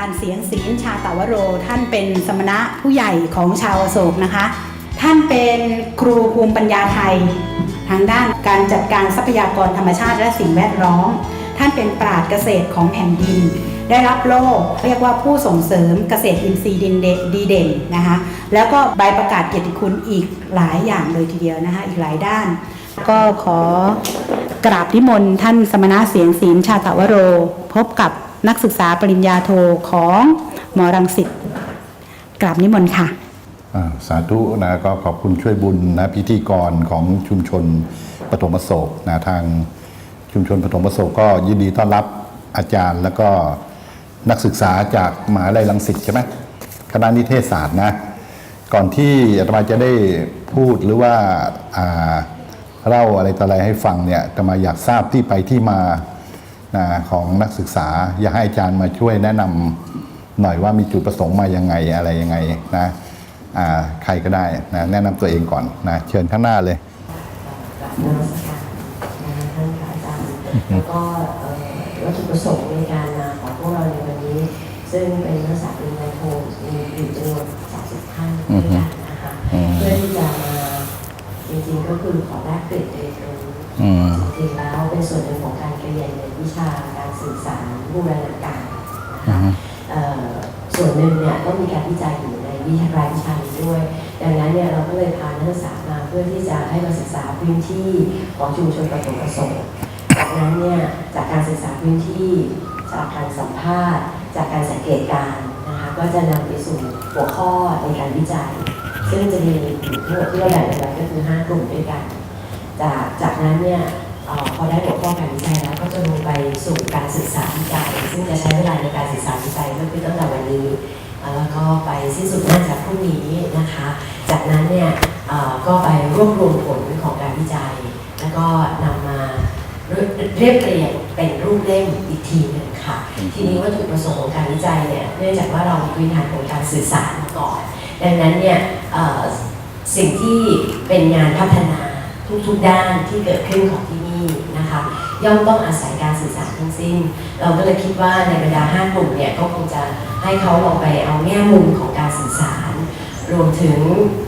จารย์เสียงศีลชาตาวโร ท่านเป็นสมณะผู้ใหญ่ของชาวโศกนะคะ ท่านเป็นครูภูมิปัญญาไทย ทางด้านการจัดการทรัพยากรธรรมชาติและสิ่งแวดล้อม ท่านเป็นปราชญ์เกษตรของแผ่นดิน ได้รับโล่เรียกว่าผู้ส่งเสริมเกษตรอินทรีย์ดินเดดีเด่นนะคะ แล้วก็ใบประกาศเกียรติคุณอีกหลายอย่างเลยทีเดียวนะคะ อีกหลายด้าน ก็ขอกราบนิมนต์ท่านสมณะเสียงศีลชาตาวโร พบกับ นักศึกษาปริญญาโทของหมอรังสิตกราบนิมนต์ค่ะสาธุนะก็ขอบคุณช่วยบุญนะพิธีกรของชุมชนปฐมโศกนะทางชุมชนปฐมโศกก็ยินดีต้อนรับอาจารย์แล้วก็นักศึกษาจากมหาลัยรังสิตใช่ไหมคณะนิเทศศาสตร์นะ ก่อนที่อาตมาจะได้พูดหรือว่าอ่าเล่าอะไรต่ออะไรให้ฟังเนี่ยอาตมาอยากทราบที่ไปที่มา นะของนักศึกษา อยากให้อาจารย์มาช่วยแนะนำหน่อยว่ามีจุดประสงค์มายังไงอะไรยังไงนะอ่าใครก็ได้นะแนะนำตัวเองก่อนนะเชิญข้างหน้าเลยกราบนมัสการนะคะท่านพระอาจารย์แล้วก็เอ่อวัตถุประสงค์ในการมาของพวกเราในวันนี้ ซึ่งเป็นนักศึกษาปริญญาโทมีอยู่จำนวน30ท่านด้วยกันนะคะอืมเพื่อที่จะมาจริงๆก็คือขอแลกเปลี่ยนเรียนรู้อืมจริงๆแล้วเป็นส่วนหนึ่งของการเรียนใน วิชาการสื่อสารบูรณาการนะอืคะมเอ่อส่วนหนึ่งเนี่ยก็มีการวิจัยอยู่ในวิทยาลัยวิชานี้ด้วย ดังนั้นเนี่ยเราก็เลยพานักศึกษามาเพื่อที่จะให้มาศึกษาพื้นที่ของชุมชนปฐมประสงค์จากนั้นเนี่ยจากการศึกษาพื้นที่จากการสัมภาษณ์ จากการสังเกตการณ์นะคะก็จะนำไปสู่หัวข้อในการวิจัย ซึ่งจะมีอยู่ทั้งหมดที่เราแบ่งกันไว้ก็คือ 5 กลุ่มด้วยกัน จากจากนั้นเนี่ยเออ พอได้หัวข้อการวิจัยแล้วก็จะลงไปสู่การศึกษาวิจัย ซึ่งจะใช้เวลาในการศึกษาวิจัยก็คือตั้งแต่วันนี้ แล้วก็ไปสิ้นสุดน่าจะพรุ่งนี้นะคะ จากนั้นเนี่ยก็ไปรวบรวมผลของการวิจัย แล้วก็นำมาเรียบเรียงเป็นรูปเล่มอีกทีหนึ่งค่ะ ทีนี้วัตถุประสงค์ของการวิจัยเนี่ยเนื่องจากว่าเรามีพื้นฐานของการสื่อสารมาก่อน ดังนั้นเนี่ยสิ่งที่เป็นงานพัฒนาทุกๆด้านที่เกิดขึ้นของที่นี่ นะคะ ย่อมต้องอาศัยการสื่อสารทั้งสิ้น เราก็เลยคิดว่าในบรรดาห้ากลุ่มเนี่ยก็คงจะให้เขาลองไปเอาแง่มุมของการสื่อสาร รวมถึง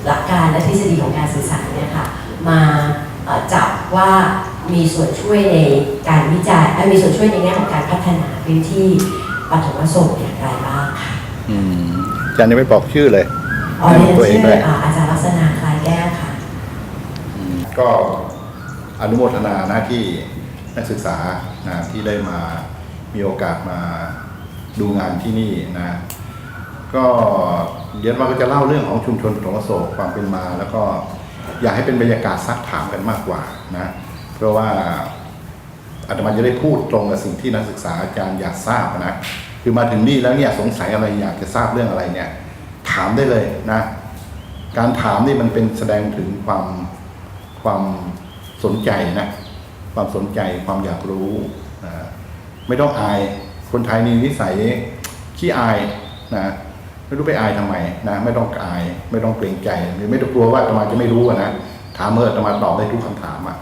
หลักการและทฤษฎีของการสื่อสารเนี่ยค่ะมาเอ่อจับว่ามีส่วนช่วยในการวิจัยเอ่อมีส่วนช่วยในแง่ของการพัฒนาพื้นที่ปฐมประสงค์อย่างไรบ้างค่ะอืมอาจารย์ยังไม่บอกชื่อเลยอ๋อเรียนตัวเองชื่อด้วยอ่าอาจารย์ลักษณะคลายแก้วค่ะ ก็ อนุโมทนาหน้าที่นักศึกษานะที่ได้มามีโอกาสมาดูงานที่นี่นะ ก็เดี๋ยวเราก็จะเล่าเรื่องของชุมชนปฐมโศกความเป็นมา แล้วก็อยากให้เป็นบรรยากาศซักถามกันมากกว่านะเพราะว่าอาตมาจะได้พูดตรงกับสิ่งที่นักศึกษาอาจารย์อยากทราบนะคือมาถึงนี่แล้วเนี่ยสงสัยอะไรอยากจะทราบเรื่องอะไรเนี่ย ถามได้เลยนะ การถามนี่มันเป็นแสดงถึงความความ สนใจนะความสนใจความอยากรู้นะไม่ต้องอายคนไทยนี่นิสัยขี้อายนะไม่รู้ไปอายทำไมนะไม่ต้องอายไม่ต้องเกรงใจหรือไม่ต้องกลัวว่าตมาจะไม่รู้นะถามเมื่อตมาตอบได้ทุกคำถามอะ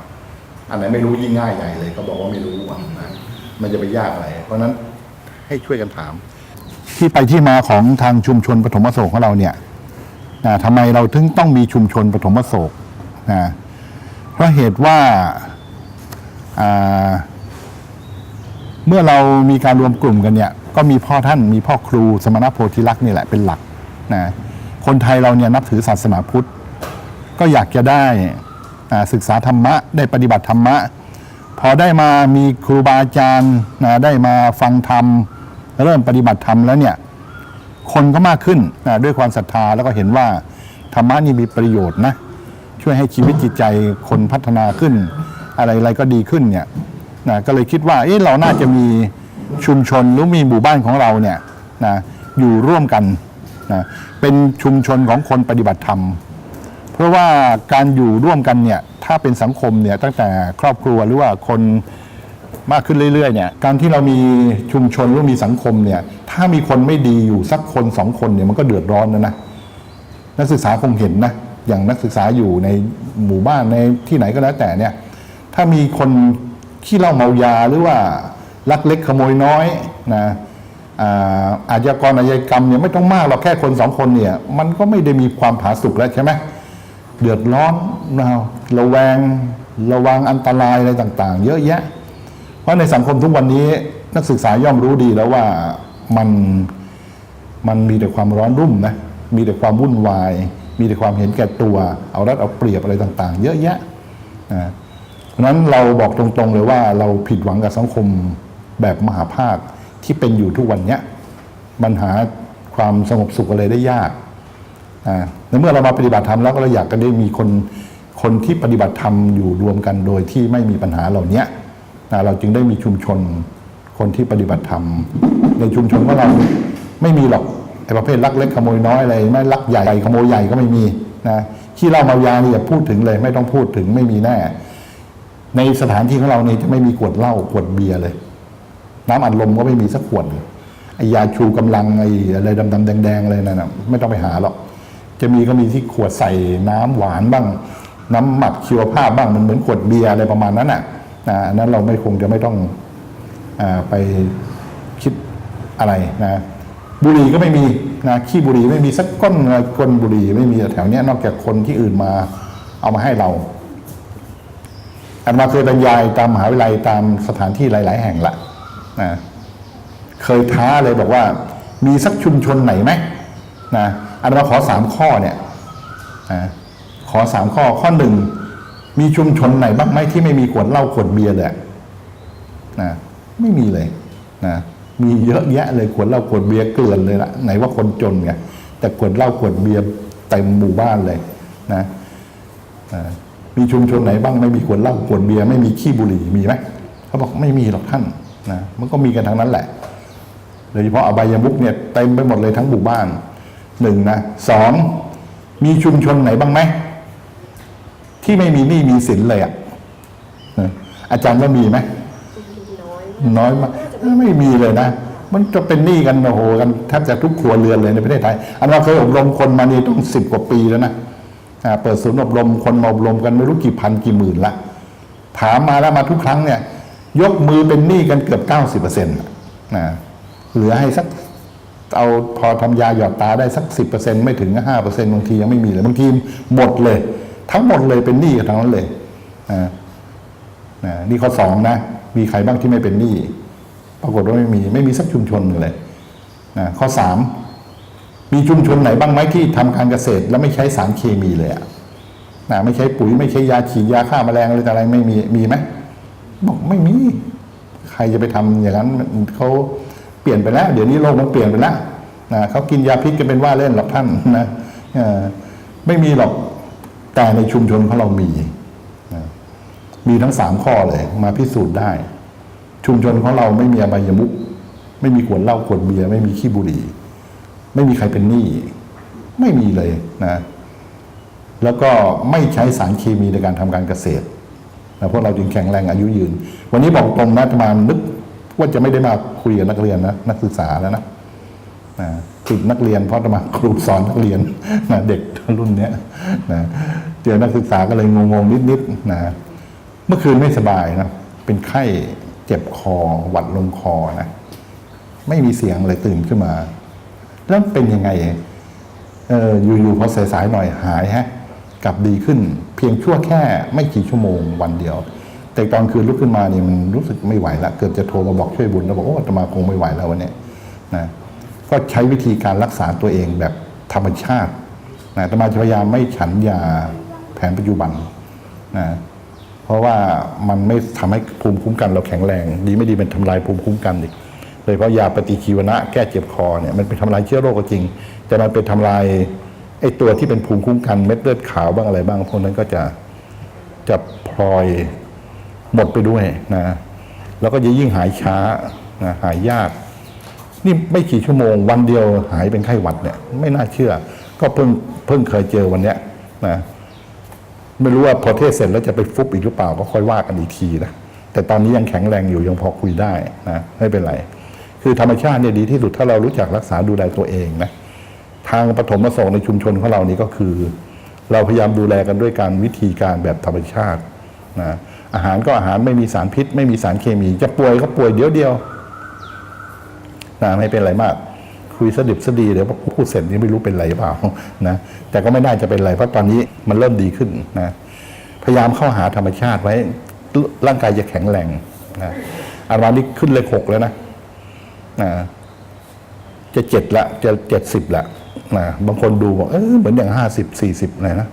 อันไหนไม่รู้ยิ่งง่ายใหญ่เลยเขาบอกว่าไม่รู้อะนะมันจะไปยากอะไร เพราะนั้นให้ช่วยกันถาม ที่ไปที่มาของทางชุมชนปฐมโศกของเราเนี่ยนะทำไมเราถึงต้องมีชุมชนปฐมโศกนะ ราะเหตุว่าาเมื่อเรามีการรวมกลุ่มกันเนี่ย ก็มีพ่อท่านมีพ่อครูสมณโพธิลักษณ์นี่แหละเป็นหลักนะคนไทยเราเนี่ยนับถือศาสนาพุทธ ก็อยากจะได้ศึกษาธรรมะ ได้ปฏิบัติธรรมะ พอได้มามีครูบาอาจารย์นะได้มาฟังธรรม เริ่มปฏิบัติธรรมแล้วเนี่ย คนก็มากขึ้นนะด้วยความศรัทธาแล้วก็เห็นว่าธรรมะนี่มีประโยชน์นะ ช่วยให้ชีวิตจิตใจคนพัฒนาขึ้น อะไรอะไรก็ดีขึ้นเนี่ยนะก็เลยคิดว่าเอ๊ะเราน่าจะมีชุมชนหรือมีหมู่บ้านของเราเนี่ยนะอยู่ร่วมกันนะเป็นชุมชนของคนปฏิบัติธรรม เพราะว่าการอยู่ร่วมกันเนี่ยถ้าเป็นสังคมเนี่ยตั้งแต่ครอบครัวหรือว่าคนมากขึ้นเรื่อยๆเนี่ยการที่เรามีชุมชนหรือมีสังคมเนี่ยถ้ามีคนไม่ดีอยู่สักคนสองคนเนี่ยมันก็เดือดร้อนนะนะนักศึกษาคงเห็นนะ อย่างนักศึกษาอยู่ในหมู่บ้านในที่ไหนก็แล้วแต่เนี่ย ถ้ามีคนขี้เหล้าเมายาหรือว่าลักเล็กขโมยน้อยนะอาชญากรอาชญากรรมเนี่ยไม่ต้องมากหรอกแค่คนสองคนเนี่ย มันก็ไม่ได้มีความผาสุกแล้วใช่ไหมเดือดร้อนนะระแวงระวังอันตรายอะไรต่าง ๆ เยอะแยะ เพราะในสังคมทุกวันนี้นักศึกษาย่อมรู้ดีแล้วว่ามันมันมีแต่ความร้อนรุ่มนะมีแต่ความวุ่นวาย มีแต่ความเห็นแก่ตัว เอารัดเอาเปรียบอะไรต่างๆ เยอะแยะนะเพราะนั้นเราบอกตรงๆเลยว่าเราผิดหวังกับสังคมแบบมหาภาคที่เป็นอยู่ทุกวันเนี้ยมันหาความสงบสุขอะไรได้ยากอ่าในเมื่อเรามาปฏิบัติธรรมแล้วก็เราอยากจะได้มีคนคนที่ปฏิบัติธรรมอยู่รวมกันโดยที่ไม่มีปัญหาเหล่านี้นะเราจึงได้มีชุมชนคนที่ปฏิบัติธรรม ในชุมชนของเราไม่มีหรอก ไอ้ประเภทลักเล็กขโมยน้อยอะไรไม่ลักใหญ่ขโมยใหญ่ก็ไม่มีนะที่เราเมายาเนี่ยพูดถึงเลย ไม่ต้องพูดถึงไม่มีแน่ ในสถานที่ของเราเนี่ยจะไม่มีขวดเหล้าขวดเบียร์เลย น้ำอัดลมก็ไม่มีสักขวดไอยาชูกำลังไออะไรดำๆแดงๆอะไรนั่นนะไม่ต้องไปหาหรอกจะมีก็มีที่ขวดใส่น้ำหวานบ้าง น้ำหมักชีวภาพบ้างมันเหมือนขวดเบียร์อะไรประมาณนั้นน่ะนะอันนั้นเราไม่คงจะไม่ต้องอไปคิดอะไรนะ บุหรี่ก็ไม่มีนะขี้บุหรี่ไม่มีสักก้อนก้นบุหรี่ไม่มีแถวเนี้ยนอกจากคนที่อื่นมาเอามาให้เราอันมาเคยบรรยายตามมหาวิทยาลัยตามสถานที่หลาย ๆ แห่งละนะเคยท้าเลยบอกว่า มีสักชุมชนไหนไหมนะอันมาขอสามข้อเนี่ยนะขอสามข้อข้อหนึ่งมีชุมชนไหนบ้างไหมที่ไม่มีขวดเหล้าขวดเบียร์เลยนะไม่มีเลยนะ มีเยอะแยะเลยขวดเหล้าขวดเบียร์เกลื่อนเลยละไหนว่าคนจนไงแต่ขวดเหล้าขวดเบียร์เต็มหมู่บ้านเลยนะมีชุมชนไหนบ้างไม่มีขวดเหล้าขวดเบียร์ไม่มีขี้บุหรี่มีไหมเขาบอกไม่มีหรอกท่านนะมันก็มีกันทั้งนั้นแหละโดยเฉพาะอบายมุกเนี่ยเต็มไปหมดเลยทั้งหมู่บ้านหนึ่งนะสองมีชุมชนไหนบ้างไหมที่ไม่มีหนี้มีสินเลยอะนะอาจารย์ว่ามีไหม น้อยมากไม่มีเลยนะ มันจะเป็นหนี้กันโอ้โหกันแทบจะทุกครัวเรือนเลยในประเทศไทย อันเราเคยอบรมคนมานี่ต้องสิบกว่าปีแล้วนะเปิดศูนย์อบรมคนมาอบรมกันไม่รู้กี่พันกี่หมื่นละถามมาแล้วมาทุกครั้งเนี่ย ยกมือเป็นหนี้กันเกือบเก้าสิบเปอร์เซ็นต์นะเหลือให้สักเอาพอทำยาหยอดตาได้สักสิบเปอร์เซ็นต์ไม่ถึงห้าเปอร์เซ็นต์บางทียังไม่มีเลยบางทีหมดเลย ทั้งหมดเลยเป็นหนี้กันทั้งนั้นเลยนะนี่ข้อสองนะ มีใครบ้างที่ไม่เป็นหนี้ปรากฏว่าไม่มีไม่มีสักชุมชนเลยนะข้อสามมีชุมชนไหนบ้างไหมที่ทำการเกษตร แล้วไม่ใช้สารเคมีเลยอะนะไม่ใช้ปุ๋ยไม่ใช้ยาฉีดยาฆ่าแมลงอะไรต่ออะไรไม่มีมีไหมบอกไม่มี ใครจะไปทำอย่างนั้นเขาเปลี่ยนไปแล้ว เดี๋ยวนี้โลกมันเปลี่ยนไปแล้วนะเขากินยาพิษกันเป็นว่าเล่นหรอกท่านนะไม่มีหรอกแต่ในชุมชนของเรามี มีทั้งสามข้อเลยมาพิสูจน์ได้ ชุมชนของเราไม่มีอบายมุกไม่มีขวดเหล้าขวดเบียร์ไม่มีขี้บุหรี่ ไม่มีใครเป็นหนี้ไม่มีเลยนะ แล้วก็ไม่ใช้สารเคมีในการทำการเกษตรนะพวกเราจึงแข็งแรงอายุยืน วันนี้บอกตรงนะอาตมานึกว่าจะไม่ได้มาคุยกับนักเรียนนะนักศึกษาแล้วนะนะติดนักเรียนเพราะอาตมาครูสอนนักเรียนนะเด็กรุ่นเนี้ยนะเจอนักศึกษาก็เลยงงๆนิดๆนะ มื่อคืนไม่สบายนะ เป็นไข้เจ็บคอ หวัดลงคอนะ ไม่มีเสียงเลยตื่นขึ้นมา แล้วเป็นยังไง เอออยู่ๆพอสายๆหน่อยหายฮะ กลับดีขึ้น เพียงชั่วแค่ไม่กี่ชั่วโมงวันเดียว แต่ตอนคืนลุกขึ้นมาเนี่ยมันรู้สึกไม่ไหวละเกือบจะโทรมาบอกช่วยบุญแล้วบอกโอ้ตมาคงไม่ไหวแล้ววันนี้นะก็ใช้วิธีการรักษาตัวเองแบบธรรมชาตินะตมาจะพยายามไม่ฉันยาแผนปัจจุบันนะ ราะว่ามันไม่ทำให้ภูมิคุ้มกันเราแข็งแรง ดีไม่ดีมันทำลายภูมิคุ้มกันอีกโดยเฉพาะยาปฏิชีวนะแก้เจ็บคอเนี่ยมันเป็นทำลายเชื้อโรคก็จริง แต่มันเป็นทำลายไอ้ตัวที่เป็นภูมิคุ้มกันเม็ดเลือดขาวบ้างอะไรบ้างพวกนั้นก็จะจะพลอยหมดไปด้วยนะแล้วก็จะยิ่งหายช้านะหายยาก นี่ไม่กี่ชั่วโมง วันเดียวหายเป็นไข้หวัดเนี่ยไม่น่าเชื่อ ก็เพิ่งเพิ่งเคยเจอวันเนี้ยนะ ไม่รู้ว่าพอเทศเสร็จแล้วจะไปฟุบอีกหรือเปล่าก็ค่อยว่ากันอีกทีนะแต่ตอนนี้ยังแข็งแรงอยู่ยังพอคุยได้นะไม่เป็นไร คือธรรมชาติเนี่ยดีที่สุดถ้าเรารู้จักรักษาดูแลตัวเองนะทางปฐมประสงค์ในชุมชนของเรานี่ก็คือ เราพยายามดูแลกันด้วยการวิธีการแบบธรรมชาตินะอาหารก็อาหารไม่มีสารพิษ ไม่มีสารเคมี จะป่วยก็ป่วยเดี๋ยวเดียวนะไม่เป็นไรมาก คุยสดิบสดีเดี๋ยวพูดเสร็จนี่ไม่รู้เป็นไรหรือเปล่านะแต่ก็ไม่น่าจะเป็นไรเพราะตอนนี้มันเริ่มดีขึ้นนะพยายามเข้าหาธรรมชาติไว้ ร่างกายจะแข็งแรงนะอาวันนี้ขึ้นเลขหกแล้วนะนะจะเจ็ดละจะเจ็ดสิบละนะบางคนดูบอกเออเหมือนอย่างห้าสิบสี่สิบอะไรนะ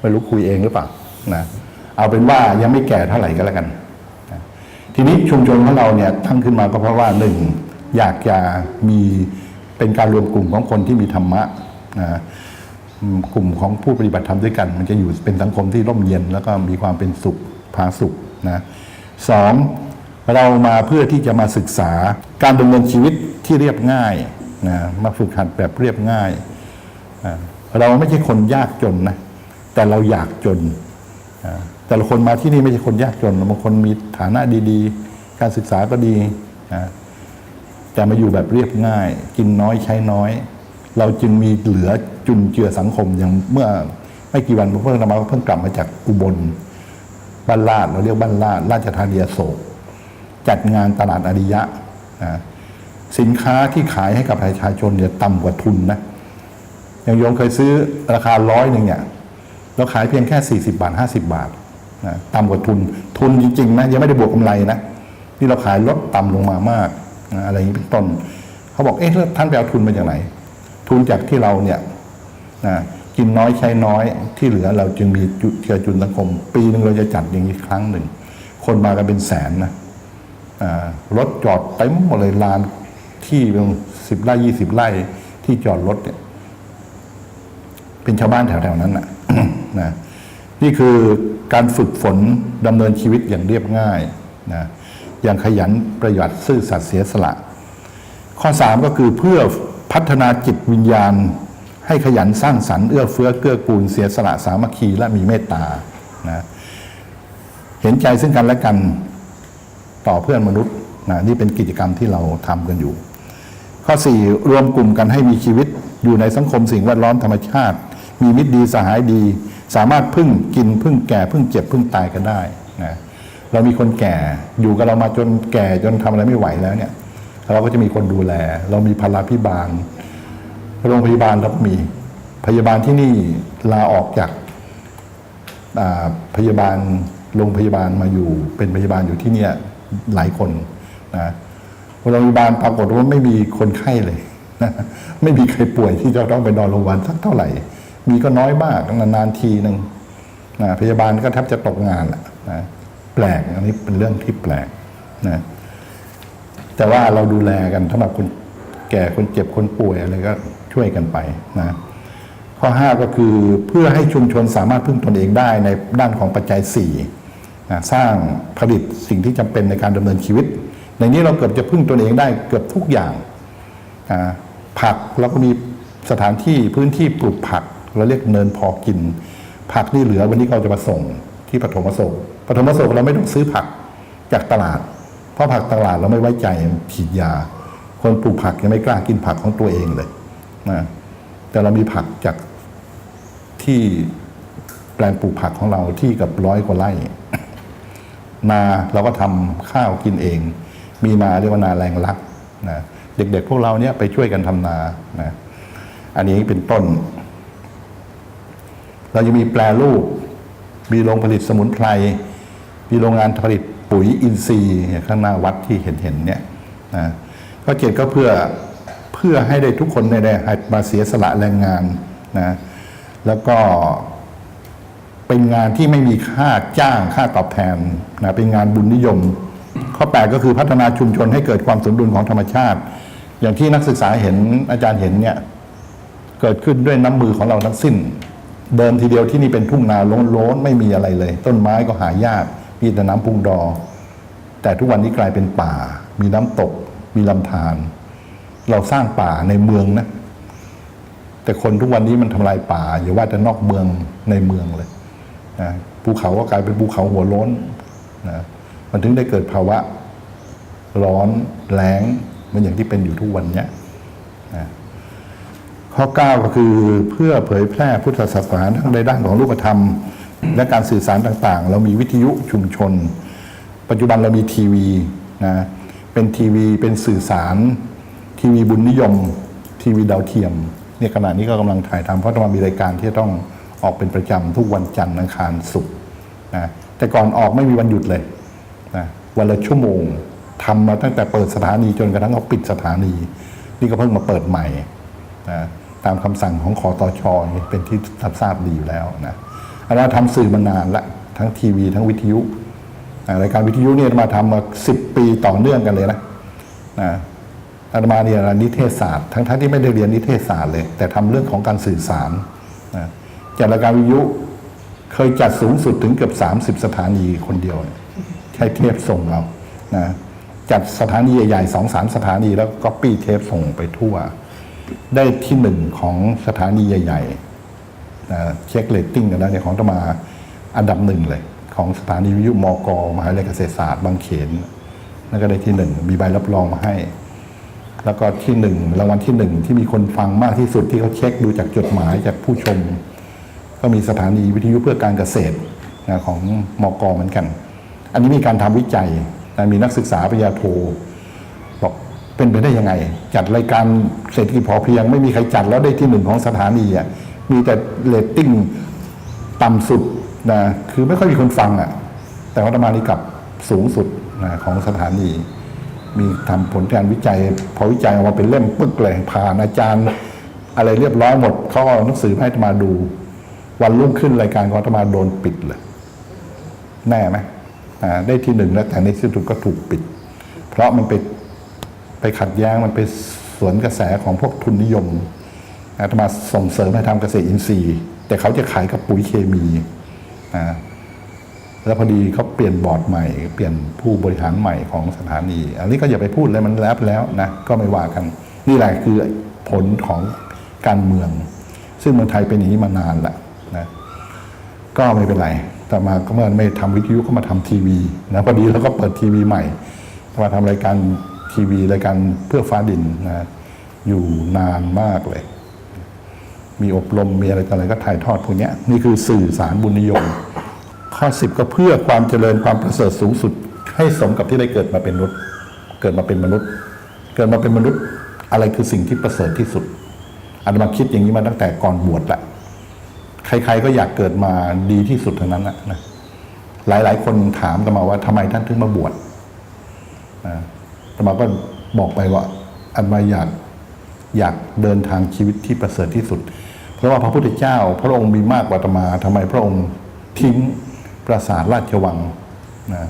ไม่รู้คุยเองหรือเปล่านะเอาเป็นว่ายังไม่แก่เท่าไหร่ก็แล้วกันนะทีนี้ชุมชนของเราเนี่ยตั้งขึ้นมาก็เพราะว่าหนึ่งอยากจะมี เป็นการรวมกลุ่มของคนที่มีธรรมะนะกลุ่มของผู้ปฏิบัติธรรมด้วยกัน มันจะอยู่เป็นสังคมที่ร่มเย็นแล้วก็มีความเป็นสุขผาสุขนะสองเรามาเพื่อที่จะมาศึกษาการดำเนินชีวิตที่เรียบง่ายนะมาฝึกหัดแบบเรียบง่ายนะเราไม่ใช่คนยากจนนะแต่เราอยากจนนะแต่ละคนมาที่นี่ไม่ใช่คนยากจนบางคนมีฐานะดี ๆ การศึกษาก็ดี นะจะมาอยู่แบบเรียบง่าย กินน้อยใช้น้อย เราจึงมีเหลือจุนเจือสังคมอย่างเมื่อไม่กี่วันเพิ่งเรามาเพิ่งกลับมาจากอุบลบ้านลาดเราเรียกบ้านลาดราชธานีโศก จัดงานตลาดอาริยะนะสินค้าที่ขายให้กับประชาชนเนี่ยต่ำกว่าทุนนะอย่างโยมเคยซื้อราคาร้อยหนึ่งเนี่ยเราขายเพียงแค่ 40 บาท 50 บาทนะต่ำกว่าทุนทุนจริงๆนะยังไม่ได้บวกกำไรนะนี่เราขายลดต่ำลงมามาก อะไรอย่างนี้เป็นต้น เขาบอกเอ๊ะท่านไปเอาทุนมาจากไหน ทุนจากที่เราเนี่ยกินน้อยใช้น้อยที่เหลือเราจึงมีเจือจุนสังคม ปีหนึ่งเราจะจัดอย่างนี้ครั้งหนึ่ง คนมากันเป็นแสนนะรถจอดเต็มหมดเลยลานที่เป็นสิบไร่ยี่สิบไร่ที่จอดรถเนี่ย เป็นชาวบ้านแถวๆนั้นนะนะนี่คือการฝึกฝนดำเนินชีวิตอย่างเรียบง่ายนะ อย่างขยันประหยัดซื่อสัตย์เสียสละ ข้อ 3 ก็คือเพื่อพัฒนาจิตวิญญาณ ให้ขยันสร้างสรรค์เอื้อเฟื้อเกื้อกูลเสียสละสามัคคีและมีเมตตานะเห็นใจซึ่งกันและกันต่อเพื่อนมนุษย์นะนี่เป็นกิจกรรมที่เราทำกันอยู่ ข้อ 4 รวมกลุ่มกันให้มีชีวิตอยู่ในสังคมสิ่งแวดล้อมธรรมชาติ มีมิตรดีสหายดี สามารถพึ่งกินพึ่งแก่พึ่งเจ็บพึ่งตายกันได้นะ เรามีคนแก่อยู่กับเรามาจนแก่จนทำอะไรไม่ไหวแล้วเนี่ย เราก็จะมีคนดูแล เรามีพลาพิบาลโรงพยาบาลเราก็มี พยาบาลที่นี่ลาออกจากอ่าพยาบาลโรงพยาบาลมาอยู่ เป็นพยาบาลอยู่ที่เนี่ยหลายคนนะโรงพยาบาลปรากฏว่าไม่มีคนไข้เลยนะไม่มีใครป่วยที่จะต้องไปนอนโรงพยาบาลสักเท่าไหร่ มีก็น้อยมากนานๆทีหนึ่งนะพยาบาลก็แทบจะตกงานแหละนะ แปลก อันนี้เป็นเรื่องที่แปลกนะแต่ว่าเราดูแลกันสำหรับคนแก่คนเจ็บคนป่วยอะไรก็ช่วยกันไปนะข้อ 5 ก็คือเพื่อให้ชุมชนสามารถพึ่งตนเองได้ในด้านของปัจจัย4นะสร้างผลิตสิ่งที่จำเป็นในการดำเนินชีวิต ในนี้เราเกือบจะพึ่งตนเองได้เกือบทุกอย่างนะผักเราก็มีสถานที่พื้นที่ปลูกผัก เราเรียกเนินพอกิน ผักที่เหลือวันนี้เราจะมาส่งที่ปฐมอโศก ปฐมโศกเราไม่ต้องซื้อผักจากตลาด เพราะผักตลาดเราไม่ไว้ใจฉีดยา คนปลูกผักยังไม่กล้ากินผักของตัวเองเลยนะแต่เรามีผักจากที่แปลงปลูกผักของเราที่กับร้อยกว่าไร่นาเราก็ทำข้าวกินเอง มีนาเรียกว่านาแรงรักนะเด็ก ๆ พวกเราเนี่ยไปช่วยกันทำนานะอันนี้เป็นต้น เราจะมีแปรรูป มีโรงผลิตสมุนไพร มีโรงงานผลิตปุ๋ยอินทรีย์ข้างหน้าวัดที่เห็นเห็นเนี่ยนะก็เจ็ดก็เพื่อเพื่อให้ได้ทุกคนได้หมาเสียสละแรงงานนะแล้วก็เป็นงานที่ไม่มีค่าจ้างค่าตอบแทนนะเป็นงานบุญนิยม ข้อแปดก็คือพัฒนาชุมชนให้เกิดความสมดุลของธรรมชาติ อย่างที่นักศึกษาเห็นอาจารย์เห็นเนี่ยเกิดขึ้นด้วยน้ำมือของเราทั้งสิ้น เดิมทีเดียวที่นี่เป็นทุ่งนาโล้นๆไม่มีอะไรเลย ต้นไม้ก็หายาก มีแต่น้ำพุงดอ แต่ทุกวันนี้กลายเป็นป่า มีน้ำตก มีลำธารเราสร้างป่าในเมืองนะ แต่คนทุกวันนี้มันทำลายป่า อย่าว่าแต่นอกเมืองในเมืองเลยนะภูเขาก็กลายเป็นภูเขาหัวล้นนะมันถึงได้เกิดภาวะ ร้อนแล้งเหมือนอย่างที่เป็นอยู่ทุกวันเนี้ยนะข้อ 9 ก็คือเพื่อเผยแพร่พุทธศาสนาทั้งในด้านของรูปธรรม และการสื่อสารต่างๆ เรามีวิทยุชุมชน ปัจจุบันเรามีทีวีนะเป็นทีวีเป็นสื่อสาร ทีวีบุญนิยม ทีวีดาวเทียมเนี่ยขณะนี้ก็กำลังถ่ายทำเพราะมันมีรายการที่ต้องออกเป็นประจำทุกวันจันทร์อังคารศุกร์นะแต่ก่อนออกไม่มีวันหยุดเลยนะวันละชั่วโมงทำมาตั้งแต่เปิดสถานีจนกระทั่งเขาปิดสถานี นี่ก็เพิ่งมาเปิดใหม่นะตามคำสั่งของคอตชนี่เป็นที่ทราบดีอยู่แล้วนะ อันนั้นทำสื่อมานานละทั้งทีวีทั้งวิทยุรายการวิทยุเนี่ยมาทำมาสิบปีต่อเนื่องกันเลยนะอาตมาเรียนนิเทศศาสตร์ทั้งทั้งที่ไม่ได้เรียนนิเทศศาสตร์เลย แต่ทำเรื่องของการสื่อสารนะจัดรายการวิทยุเคยจัดสูงสุดถึงเกือบ 30 สถานีคนเดียว ใช้เทปส่งเรานะจัดสถานีใหญ่ๆสองสามสถานีแล้วก็ปี้เทปส่งไปทั่ว ได้ที่หนึ่งของสถานีใหญ่ ๆ เช็คเรตติ้งกันแล้วเนี่ยของตมาอันดับหนึ่งเลย ของสถานีวิทยุมกมหาวิทยาลัยเกษตรศาสตร์บางเขนนั่นก็ได้ที่หนึ่งมีใบรับรองมาให้ แล้วก็ที่หนึ่งรางวัลที่หนึ่งที่มีคนฟังมากที่สุดที่เขาเช็คดูจากจดหมายจากผู้ชม ก็มีสถานีวิทยุเพื่อการเกษตรนะของมกเหมือนกัน อันนี้มีการทำวิจัยนะมีนักศึกษาปริญญาโทบอกเป็นไปได้ยังไง จัดรายการเศรษฐกิจพอเพียง ไม่มีใครจัดแล้วได้ที่หนึ่งของสถานีอะ มีแต่เรตติ้งต่ำสุดนะคือไม่ค่อยมีคนฟังอะ แต่วัตมานี้กลับสูงสุดนะของสถานี มีทำผลการวิจัย พอวิจัยออกมาเป็นเล่มปึ๊กเลยผ่านอาจารย์ อะไรเรียบร้อยหมดเขาเอาหนังสือให้อาตมาดู วันรุ่งขึ้นรายการของอาตมาโดนปิดเลย แน่ไหมอ่าได้ที่หนึ่งแล้วแต่ในที่สุดก็ถูกปิด เพราะมันไปไปขัดแย้งมันไปสวนกระแสของพวกทุนนิยม อาตมาส่งเสริมให้ทำเกษตรอินทรีย์ แต่เขาจะขายกับปุ๋ยเคมีนะแล้วพอดีเขาเปลี่ยนบอร์ดใหม่ เปลี่ยนผู้บริหารใหม่ของสถานี อันนี้ก็อย่าไปพูดเลยมันแล้วแล้วนะก็ไม่ว่ากัน นี่แหละคือผลของการเมือง ซึ่งเมืองไทยเป็นอย่างนี้มานานแล้วนะก็ไม่เป็นไร แต่มาก็เมื่อไม่ทำวิทยุก็มาทำทีวีนะพอดีแล้วก็เปิดทีวีใหม่มาทำรายการทีวีรายการเพื่อฟ้าดินนะอยู่นานมากเลย มีอบรมมีอะไรต่ออะไรก็ถ่ายทอดพวกนี้นี่คือสื่อสารบุญนิยม ข้อสิบก็เพื่อความเจริญความประเสริฐสูงสุด ให้สมกับที่ได้เกิดมาเป็นมนุษย์ เกิดมาเป็นมนุษย์ เกิดมาเป็นมนุษย์ อะไรคือสิ่งที่ประเสริฐที่สุดอาตมาคิดอย่างนี้มาตั้งแต่ก่อนบวชละใคร ๆ ก็อยากเกิดมาดีที่สุดทั้งนั้นแหละนะหลาย ๆ คนถามกันมาว่าทำไมท่านถึงมาบวชนะแต่มาก็บอกไปว่าอันมาอยากอยากเดินทางชีวิตที่ประเสริฐที่สุด ราะว่าพระพุทธเจ้า พระองค์มีมากกว่าตมาทำไมพระองค์ทิ้งปราสาทราชวังนะ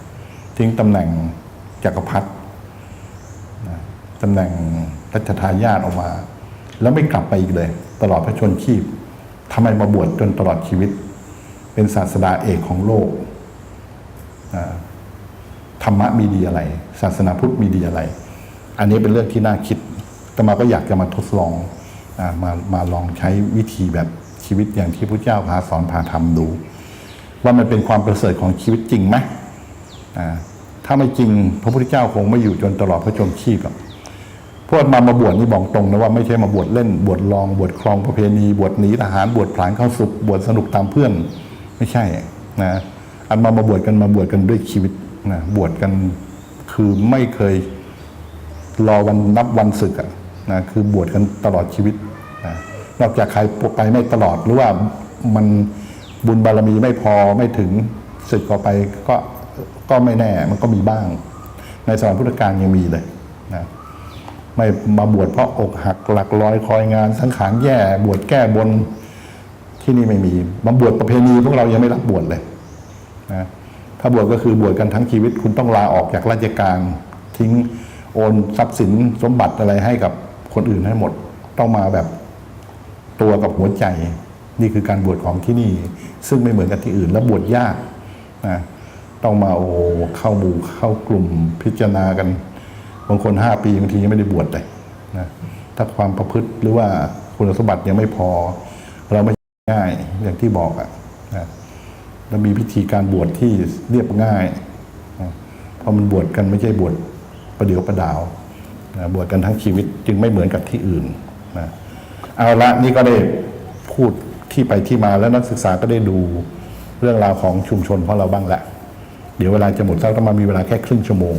ทิ้งตำแหน่งจักรพรรดินะตำแหน่งรัชทายาทออกมา แล้วไม่กลับไปอีกเลย ตลอดพระชนชีพทำไมมาบวชจนตลอดชีวิต เป็นศาสดาเอกของโลกนะธรรมะมีดีอะไร ศาสนาพุทธมีดีอะไร อันนี้เป็นเรื่องที่น่าคิดแต่มาก็อยากจะมาทดลอง มามาลองใช้วิธีแบบชีวิตอย่างที่พระเจ้าพาสอนพาทำดู ว่ามันเป็นความประเสริฐของชีวิตจริงไหมถ้าไม่จริงพระพุทธเจ้าคงไม่อยู่จนตลอดพระชนชีพหรอกพวกมามาบวชนี่บอกตรงนะว่าไม่ใช่มาบวชเล่น บวชลอง บวชครองประเพณี บวชหนีทหารบวชผลานเข้าสุขบวชสนุกตามเพื่อน ไม่ใช่นะอันมามาบวชกันมาบวชกันด้วยชีวิตนะบวชกันคือไม่เคยรอวันนับวันศึกอะ นะคือบวชกันตลอดชีวิตนะนอกจากใครไปไม่ตลอดหรือว่ามันบุญบารมีไม่พอไม่ถึงศึกออกไปก็ก็ไม่แน่มันก็มีบ้าง ในสมัยพุทธกาลยังมีเลยนะไม่มาบวชเพราะอกหักหลักลอยคอยงาน สังขารแย่บวชแก้บนที่นี่ไม่มีมาบวชประเพณีพวกเรายังไม่รับบวชเลยนะถ้าบวชก็คือบวชกันทั้งชีวิต คุณต้องลาออกจากราชการทิ้งโอนทรัพย์สินสมบัติอะไรให้กับ คนอื่นให้หมดต้องมาแบบตัวกับหัวใจ นี่คือการบวชของที่นี่ ซึ่งไม่เหมือนกับที่อื่น แล้วบวชยากนะต้องมาโอ้เข้าหมู่เข้ากลุ่มพิจารณากันบางคนห้าปีบางทียังไม่ได้บวชเลยนะถ้าความประพฤติหรือว่าคุณสมบัติยังไม่พอ เราไม่ง่ายอย่างที่บอกอะนะแล้วมีพิธีการบวชที่เรียบง่ายนะเพราะมันบวชกันไม่ใช่บวชประเดี๋ยวประดาว นะบวชกันทั้งชีวิตจึงไม่เหมือนกับที่อื่นนะเอาละนี่ก็ได้พูดที่ไปที่มาแล้วนักศึกษาก็ได้ดูเรื่องราวของชุมชนของเราบ้างละ เดี๋ยวเวลาจะหมดแล้วต้องมามีเวลาแค่ครึ่งชั่วโมง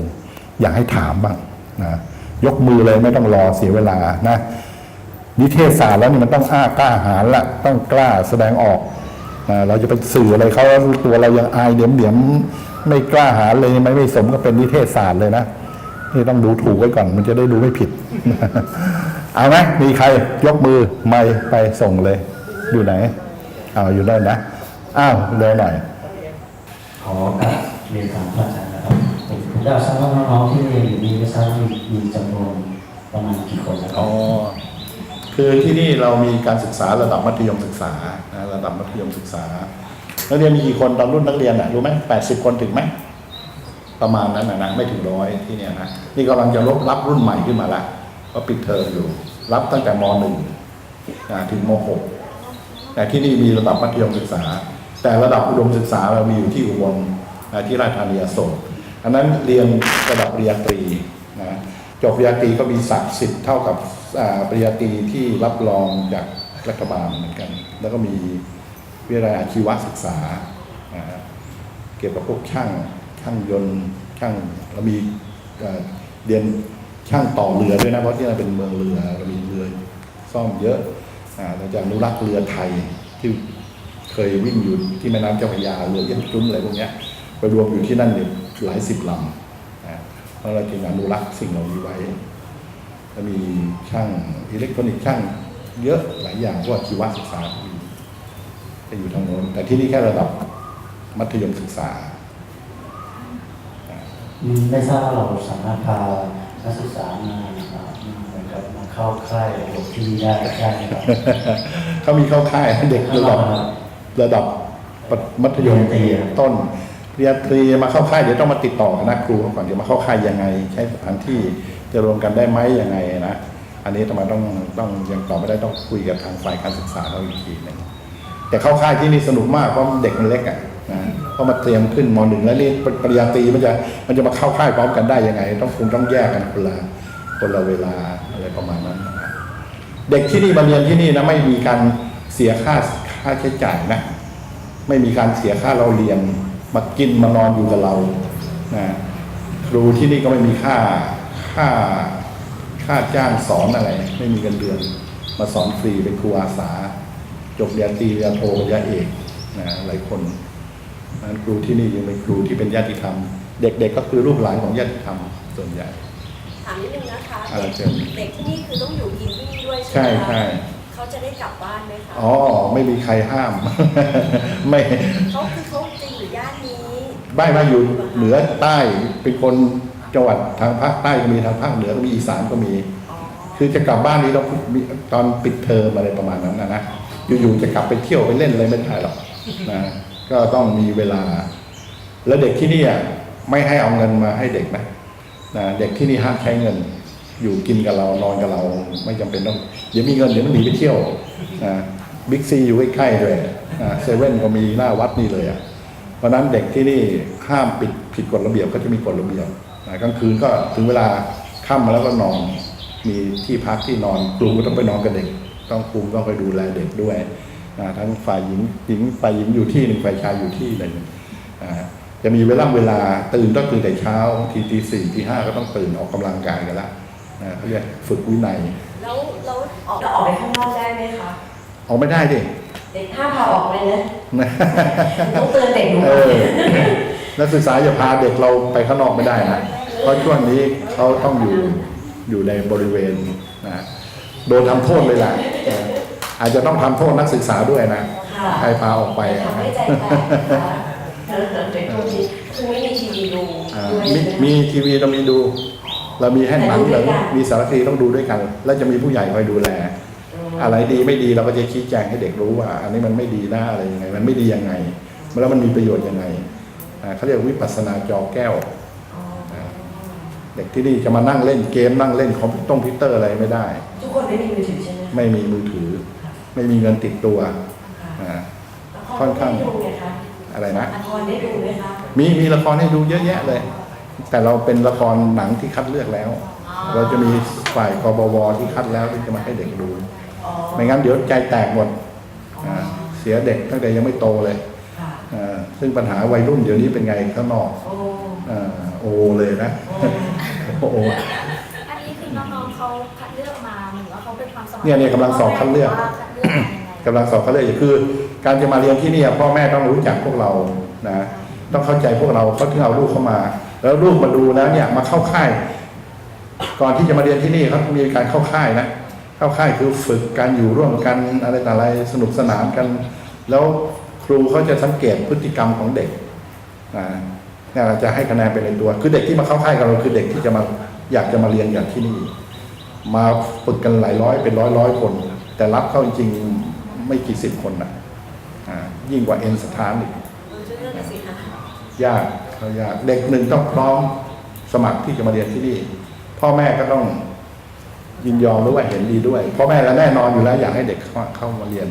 อยากให้ถามบ้างนะยกมือเลยไม่ต้องรอเสียเวลานะนิเทศศาสตร์แล้วนี่มันต้องอ้ากล้าหาญละต้องกล้าแสดงออกนะเราจะไปสื่ออะไรเขาตัวเรายังอายเดี๋ยมเดี๋ยมไม่กล้าหาญเลยไม่ไม่สมก็เป็นนิเทศศาสตร์เลยนะ นี่ต้องดูถูกไว้ก่อน มันจะได้ดูไม่ผิด เอาไหมมีใครยกมือไม่ไปส่งเลย อยู่ไหนเอาอยู่ได้นะ อ้าวเร็วหน่อย ขอกับเรียนถามพระอาจารย์นะครับผมผมอยากทราบว่าน้องๆที่เรียนอยู่นี้ไม่ทราบว่ามีมีจำนวนประมาณกี่คนนะครัอ๋บ อ คือที่นี่เรามีการศึกษาระดับมัธยมศึกษานะระดับมัธยมศึกษา นักเรียนมีกี่คนตอนรุ่นนักเรียนอะรู้ไหมแปดสิบคนถึงไหม ประมาณนั้นนะนะไม่ถึงร้อยที่เนี่ยนะนี่กำลังจะรบรับรุ่นใหม่ขึ้นมาละก็ปิดเทอมอยู่ รับตั้งแต่มหนึ่งถึงมหกแต่ที่นี่มีระดับมัธยมศึกษา แต่ระดับอุดมศึกษาเรามีอยู่ที่อุบลที่ราชธานีอโศกอันนั้นเรียนระดับปริญญาตรีนะจบปริญญาตรีก็มีศักดิ์สิทธิ์เท่ากับปริญญาตรีที่รับรองจากรัฐบาลเหมือนกัน แล้วก็มีวิทยาชีวศึกษา เกี่ยวกับพวกช่าง ช่างยนต์ช่างเรามีเรียนช่างต่อเรือด้วยนะเพราะที่นั่เป็นเมืองเรือเรามีเรือซ่อมเยอะเราจะอนุรักษ์เรือไทยที่เคยวิ่งอยู่ที่แม่น้ำเจ้าพระยาเรือเยี่ยมจุ้นอะไรพวกนี้ไปรวมอยู่ที่นั่นเนี่ยหลายสิบลำนะเพราะเราจึงอนุรักษ์สิ่งเหล่านี้ไว้แล้วมีช่างอิเล็กทรอนิกส์ช่างเยอะหลายอย่างพวกชีวศึกษาจะอยู่ทางโน้นแต่ที่นี่แค่ระดับมัธยมศึกษา ไม่ทราบว่าเราสามารถพานักศึกษามาเหมือนกับมาเข้าค่ายอบรมที่ได้ได้ไหมครับเขามีเข้าค่ายเด็กระดับระดับมัธยมต้นปริญญาตรีมาเข้าค่ายเดี๋ยวต้องมาติดต่อกับนักครูก่อนจะมาเข้าค่ายยังไง ใช้สถานที่จะรวมกันได้ไหมยังไงนะอันนี้ทำไมต้องต้องยังตอบไม่ได้ต้องคุยกับทางฝ่ายการศึกษาเราอีกทีหนึ่งแต่เข้าค่ายที่นี่สนุกมากเพราะเด็กมันเล็กอะ นะเพราะมาเตรียมขึ้นมหนึ่งแล้วเรียนปริญญาตรีมันจะมันจะมาเข้าค่ายพร้อมกันได้ยังไง ต้องคงต้องแยกกันคนละคนละเวลาอะไรประมาณนั้นนะเด็กที่นี่มาเรียนที่นี่นะไม่มีการเสียค่าค่าใช้จ่ายนะ ไม่มีการเสียค่าเราเรียนมากินมานอนอยู่กับเรานะครูที่นี่ก็ไม่มีค่าค่าค่าจ้างสอนอะไร ไม่มีเงินเดือน มาสอนฟรีเป็นครูอาสา จบเรียนตรีเรียนโทปริญญาเอกนะหลายคน นั้นครูที่นี่ยังเป็นครูที่เป็นญาติธรรม เด็กๆก็คือลูกหลานของญาติธรรมส่วนใหญ่ถามนิดนึงนะคะอะไรเด็กเชิญเด็กที่นี่คือต้องอยู่กินที่นี่ด้วยใช่ใช่ไหมคะใช่เขาจะได้กลับบ้านไหมคะอ๋อไม่มีใครห้ามไม่เขาคือเขาจริงหรือย่านนี้บ้านมาอยู่เหนือใต้เป็นคนจังหวัดทางภาคใต้ก็มีทางภาคเหนือก็มีอีสานก็มีอ๋อคือจะกลับบ้านนี้ต้องมีตอนปิดเทอมอะไรประมาณนั้นนะนะอยู่ๆจะกลับไปเที่ยวไปเล่นอะไรไม่ได้หรอกนะ ก็ต้องมีเวลา แล้วเด็กที่นี่ไม่ให้เอาเงินมาให้เด็กนะนะเด็กที่นี่ห้ามใช้เงิน อยู่กินกับเรานอนกับเรา ไม่จำเป็นต้องเดี๋ยวมีเงินเดี๋ยวมันหนีไปเที่ยวนะบิ๊กซีอยู่ใกล้ๆด้วยเซเว่นก็มีหน้าวัดนี่เลยอะเพราะนั้นเด็กที่นี่ห้ามปิดผิดกฎระเบียบก็จะมีกฎระเบียบนะกลางคืนก็ถึงเวลาค่ำมาแล้วก็นอน มีที่พักที่นอนครูก็ต้องไปนอนกับเด็ก ต้องครูต้องไปดูแลเด็กด้วย ทั้งฝ่ายหญิงหญิงฝ่ายหญิงอยู่ที่หนึ่งฝ่ายชายอยู่ที่หนึ่งอ่าจะมีเวลาเวลาตื่นต้องตื่นแต่เช้าบางทีตีสี่ตีห้าก็ต้องตื่นออกกำลังกายกันละนะเขาเรียกฝึกวินัยแล้วแล้วออกจะออกไปข้างนอกได้ไหมคะออกไม่ได้ดิเด็กห้ามพาออกเลยนะนะต้องเตือนเด็กหนูเออนักศึกษาอย่าพาเด็กเราไปข้างนอกไม่ได้นะเพราะช่วงนี้เขาต้องอยู่อยู่ในบริเวณนะโดนทำโทษเลยแหละเอออาจจะต้องทำโทษนักศึกษาด้วยนะค่ะใครพาออกไปทำให้ใจแตกนะคะเออเด็กพวกนี้คือไม่มีทีวีดูอ่าด้วยมีใช่ไหมีทีวีเรามีดู เรามีให้หนังแต่เราดูด้วยกันมีสารคดีต้องดูด้วยกัน แล้วจะมีผู้ใหญ่คอยดูแล อะไรดีไม่ดีเราก็จะชี้แจงให้เด็กรู้ว่า อันนี้มันไม่ดีนะอะไรยังไง มันไม่ดียังไงแล้วมันมีประโยชน์ยังไงอ่าเขาเรียกวิปัสสนาจอแก้วอ๋อเด็กที่นี่จะมานั่งเล่นเกมนั่งเล่นคอมพิวเตอร์อะไรไม่ได้ ทุกคนไม่มีมือถือใช่ไหมไม่มีมือถือ ไม่มีเงินติดตัวอ่าค่อนข้างละรได้ดูไหมคะอะไรนะละครได้ดูไหมคะมีมีละครให้ดูเยอะแยะเลย แต่เราเป็นละครหนังที่คัดเลือกแล้ว เราจะมีฝ่ายกบวที่คัดแล้วที่จะมาให้เด็กดูอ๋อไม่งั้นเดี๋ยวใจแตกหมดอ่าเสียเด็กตั้งแต่ยังไม่โตเลยค่ะอ่าซึ่งปัญหาวัยรุ่นเดี๋ยวนี้เป็นไงข้างนอกโอ้อ่าโอเลยนะโอ้อันนี้คือนคัดเลือกมาเหมือนว่าเขาเป็นความสมัครเนี่ยเนี่ยกำลังสอบคัดเลือกว่าคัดเลือ กมายังไงกำลังสอบเขาเลยคือ การจะมาเรียนที่นี่พ่อแม่ต้องรู้จักพวกเรานะต้องเข้าใจพวกเราเขาถึงเอาลูกเข้ามา แล้วลูกมาดูแล้วเนี่ยมาเข้าค่าย ก่อนที่จะมาเรียนที่นี่เขามีการเข้าค่ายนะเข้าค่ายคือฝึกการอยู่ร่วมกันอะไรต่ออะไรสนุกสนานกัน แล้วครูเขาจะสังเกตพฤติกรรมของเด็กนะเนี่ยเราจะให้คะแนนเป็นในตัว คือเด็กที่มาเข้าค่ายกับเราคือเด็กที่จะมาอยากจะมาเรียนอย่างที่นี่ มาฝึกกันหลายร้อยเป็นร้อยร้อยคน แต่รับเข้าจริง ไม่กี่สิบคนนะอ่ายิ่งกว่าเอ็นสถานอีกเออช่วยเรื่องหน่อยสิคะยากเขายากเด็กหนึ่งต้องพร้อมสมัครที่จะมาเรียนที่นี่ พ่อแม่ก็ต้องยินยอมหรือว่าเห็นดีด้วยพ่อแม่แล้วแน่นอนอยู่แล้วอยากให้เด็กเข้าเข้ามาเรียน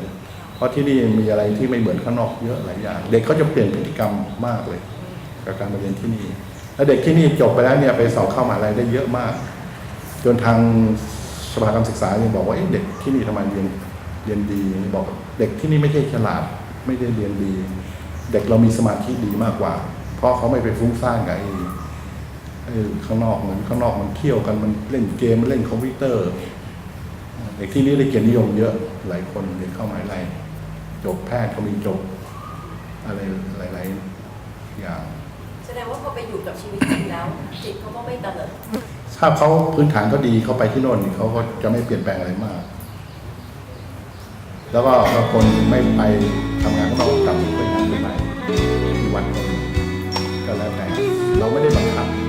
เพราะที่นี่มีอะไรที่ไม่เหมือนข้างนอกเยอะหลายอย่าง เด็กเขาจะเปลี่ยนพฤติกรรมมากเลย กับการมาเรียนที่นี่ แล้วเด็กที่นี่จบไปแล้วเนี่ยไปสอบเข้ามหาลัยได้เยอะมาก จนทางสภาการศึกษายังบอกว่าเอ๊ะเด็กที่นี่ทำไมเรียน เรียนดีบอกเด็กที่นี่ไม่ใช่ฉลาดไม่ได้เรียนดี เด็กเรามีสมาธิดีมากกว่า เพราะเขาไม่ไปฟุ้งซ่านกับไอ้ไอ้ข้างนอกเหมือนข้างนอกมันเที่ยวกันมันเล่นเกมมันเล่นคอมพิวเตอร์ เด็กที่นี่ได้เกียรตินิยมเยอะหลายคนเรียนเข้ามหาวิทยาลัยจบแพทย์เขามีจบ อะไรหลายๆอย่าง แสดงว่าพอไปอยู่กับชีวิตจริงแล้วจิตเขาก็ไม่เตลิดถ้าเขาพื้นฐานก็ดีเขาไปที่โน่นนี่เขาก็จะไม่เปลี่ยนแปลงอะไรมาก แล้วก็บางคนไม่ไปทำงานก็ต้องกลับไปงานไปใหม่ที่วัดก็แล้วแต่เราไม่ได้บังคับ